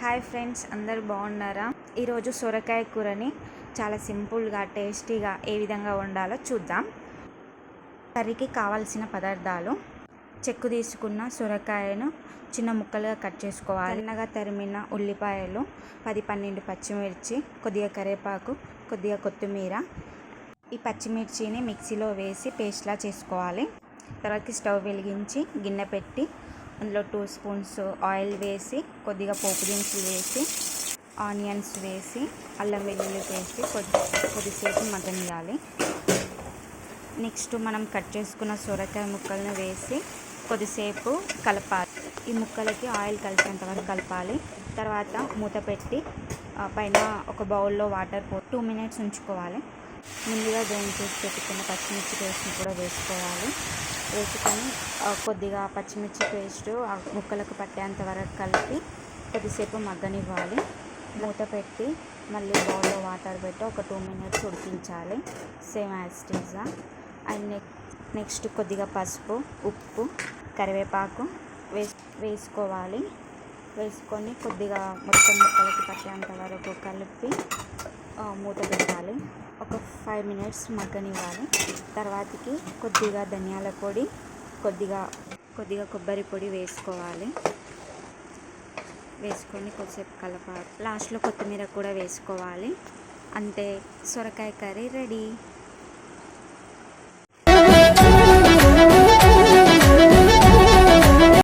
Hi friends అందరు బాగున్నారా? ఈరోజు సొరకాయ కూరని చాలా సింపుల్గా టేస్టీగా ఏ విధంగా వండాలో చూద్దాం. కర్రీకి కావాల్సిన పదార్థాలు చెక్కు తీసుకున్న సొరకాయను చిన్న ముక్కలుగా కట్ చేసుకోవాలి. చిన్నగా తరిమిన ఉల్లిపాయలు పది పన్నెండు పచ్చిమిర్చి కొద్దిగా కరివేపాకు కొద్దిగా కొత్తిమీర ఈ పచ్చిమిర్చిని మిక్సీలో వేసి పేస్ట్లా చేసుకోవాలి. తర్వాత స్టవ్ వెలిగించి గిన్నె పెట్టి అందులో టూ స్పూన్స్ ఆయిల్ వేసి కొద్దిగా పోపు దినుసులు వేసి ఆనియన్స్ వేసి అల్లం వెల్లుల్లి పేస్ట్ కొద్ది కొద్దిసేపు మగ్గనియాలి నెక్స్ట్ మనం కట్ చేసుకున్న సొరకాయ ముక్కలను వేసి కొద్దిసేపు కలపాలి. ఈ ముక్కలకి ఆయిల్ కలిసేంత వరకు కలపాలి. తర్వాత మూత పెట్టి పైన ఒక బౌల్లో వాటర్ పో టూ మినిట్స్ ఉంచుకోవాలి. ముందుగా గ్రైండ్ చేసి పెట్టుకున్న పచ్చిమిర్చి పేస్ట్ని కూడా వేసుకోవాలి. వేసుకొని కొద్దిగా పచ్చిమిర్చి పేస్ట్ ఆ ముక్కలకు పట్టేంత వరకు కలిపి కొద్దిసేపు మగ్గనివ్వాలి. మూత పెట్టి మళ్ళీ బౌల్లో వాటర్ పెట్టి ఒక టూ మినిట్స్ ఉడికించాలి. Same as and next next కొద్దిగా పసుపు ఉప్పు కరివేపాకు వేస్ వేసుకోవాలి. వేసుకొని కొద్దిగా మొత్తం ముక్కలకి పట్టేంత వరకు కలిపి మూత పెట్టాలి. ఒక ఫైవ్ మినిట్స్ మగ్గనివ్వాలి. తర్వాతకి కొద్దిగా ధనియాల పొడి కొద్దిగా కొద్దిగా కొబ్బరి పొడి వేసుకోవాలి. వేసుకొని కొద్దిసేపు కలపాలి. లాస్ట్లో కొత్తిమీర కూడా వేసుకోవాలి. అంతే సొరకాయ కర్రీ రెడీ.